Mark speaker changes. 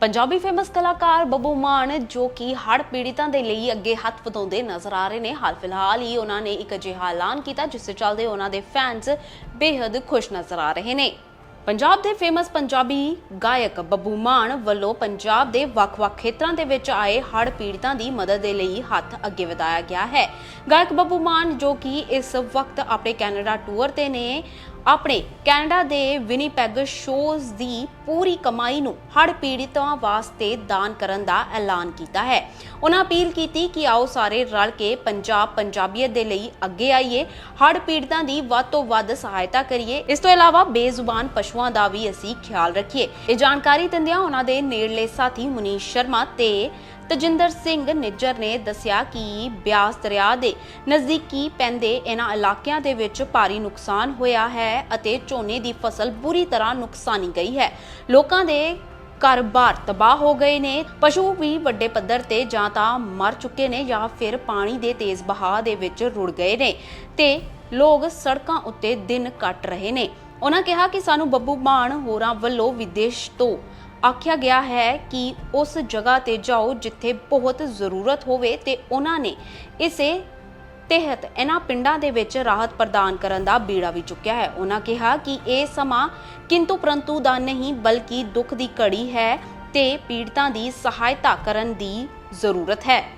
Speaker 1: Punjabi famous ਕਲਾਕਾਰ ਬੱਬੂ ਮਾਨ, ਜੋ ਕਿ ਹੜ੍ਹ ਪੀੜਿਤਾਂ ਦੇ ਲਈ ਅੱਗੇ ਹੱਥ ਵਧਾਉਂਦੇ ਨਜ਼ਰ ਆ ਰਹੇ ਨੇ। ਹਾਲ ਫਿਲਹਾਲ ਹੀ ਉਹਨਾਂ ਨੇ ਇੱਕ ਅਜਿਹਾ ਐਲਾਨ ਕੀਤਾ, ਜਿਸ ਦੇ ਚੱਲਦੇ ਉਹਨਾਂ ਦੇ ਫੈਨਸ ਬੇहद ਖੁਸ਼ ਨਜ਼ਰ ਆ ਰਹੇ ਨੇ। ਪੰਜਾਬ ਦੇ ਫੇਮਸ ਪੰਜਾਬੀ ਗਾਇਕ ਬੱਬੂ ਮਾਨ ਵੱਲੋਂ ਪੰਜਾਬ ਦੇ ਵੱਖ-ਵੱਖ ਖੇਤਰਾਂ ਦੇ ਵਿੱਚ ਆਏ ਹੜ੍ਹ ਪੀੜਤਾਂ ਦੀ ਮਦਦ ਦੇ ਲਈ ਹੱਥ ਅੱਗੇ ਵਧਾਇਆ ਗਿਆ ਹੈ। ਗਾਇਕ ਬੱਬੂ ਮਾਨ, ਜੋ ਕਿ ਇਸ ਵਕਤ ਆਪਣੇ ਕੈਨੇਡਾ ਟੂਰ ਤੇ ਨੇ ਆਪਣੇ ਕੈਨੇਡਾ ਦੇ ਵਿਨੀਪੈਗ ਸ਼ੋਜ਼ ਦੀ ਪੂਰੀ ਕਮਾਈ ਨੂੰ ਹੜ੍ਹ ਪੀੜਿਤਾਂ ਵਾਸਤੇ ਦਾਨ ਕਰਨ ਦਾ ਐਲਾਨ ਕੀਤਾ ਹੈ। ਉਹਨਾਂ ਅਪੀਲ ਕੀਤੀ ਕਿ ਆਓ ਸਾਰੇ ਰਲ ਕੇ ਪੰਜਾਬ ਪੰਜਾਬੀਅਤ ਦੇ ਲਈ ਅੱਗੇ ਆਈਏ ਹੜ ਪੀੜਤਾਂ ਦੀ ਵੱਧ ਤੋਂ ਵੱਧ ਸਹਾਇਤਾ ਕਰੀਏ। ਇਸ ਤੋਂ ਇਲਾਵਾ ਬੇਜ਼ੁਬਾਨ ਪਸ਼ੂਆਂ ਦਾ ਵੀ ਅਸੀਂ ਖਿਆਲ ਰੱਖੀਏ। ਇਹ ਜਾਣਕਾਰੀ ਦਿੰਦਿਆਂ ਉਹਨਾਂ ਦੇ ਨੇੜਲੇ ਸਾਥੀ ਮੁਨੀਸ਼ ਸ਼ਰਮਾ ਤੇ ਤਜਿੰਦਰ ਸਿੰਘ ਨਿੱਜਰ ਨੇ ਦੱਸਿਆ ਕਿ ਬਿਆਸ ਦਰਿਆ ਦੇ ਨਜ਼ਦੀਕੀ ਪੈਂਦੇ ਇਹਨਾਂ ਇਲਾਕਿਆਂ ਦੇ ਵਿੱਚ ਭਾਰੀ ਨੁਕਸਾਨ ਹੋਇਆ ਹੈ ਅਤੇ ਝੋਨੇ ਦੀ ਫਸਲ ਬੁਰੀ ਤਰ੍ਹਾਂ ਨੁਕਸਾਨੀ ਗਈ ਹੈ। ਲੋਕਾਂ ਦੇ ਘਰ-ਬਾਰ ਤਬਾਹ ਹੋ ਗਏ ਨੇ। ਪਸ਼ੂ ਵੀ ਵੱਡੇ ਪੱਧਰ ਤੇ ਜਾਂ ਤਾਂ ਮਰ ਚੁੱਕੇ ਨੇ ਜਾਂ ਫਿਰ ਪਾਣੀ ਦੇ ਤੇਜ਼ ਬਹਾਅ ਦੇ ਵਿੱਚ ਰੁੜ ਗਏ ਨੇ ਤੇ ਲੋਕ ਸੜਕਾਂ ਉੱਤੇ ਦਿਨ ਕੱਟ ਰਹੇ ਨੇ। ਉਹਨਾਂ ਕਿਹਾ ਕਿ ਸਾਨੂੰ ਬੱਬੂ ਮਾਨ ਹੋਰਾਂ ਵੱਲੋਂ ਵਿਦੇਸ਼ ਤੋਂ ਆਖਿਆ ਗਿਆ ਹੈ ਕਿ ਉਸ ਜਗ੍ਹਾ ਤੇ ਜਾਓ ਜਿੱਥੇ ਬਹੁਤ ਜ਼ਰੂਰਤ ਹੋਵੇ ਤੇ ਉਹਨਾਂ ਨੇ ਇਸੇ ਤਹਿਤ ਇਹਨਾਂ ਪਿੰਡਾਂ ਦੇ ਵਿੱਚ ਰਾਹਤ ਪ੍ਰਦਾਨ ਕਰਨ ਦਾ ਬੀੜਾ ਵੀ ਚੁੱਕਿਆ ਹੈ। ਉਹਨਾਂ ਕਿਹਾ ਕਿ ਇਹ ਸਮਾਂ ਕਿੰਤੂ ਪ੍ਰੰਤੂ ਦਾ ਨਹੀਂ, ਬਲਕਿ ਦੁੱਖ ਦੀ ਘੜੀ ਹੈ ਤੇ ਪੀੜਤਾਂ ਦੀ ਸਹਾਇਤਾ ਕਰਨ ਦੀ ਜ਼ਰੂਰਤ ਹੈ।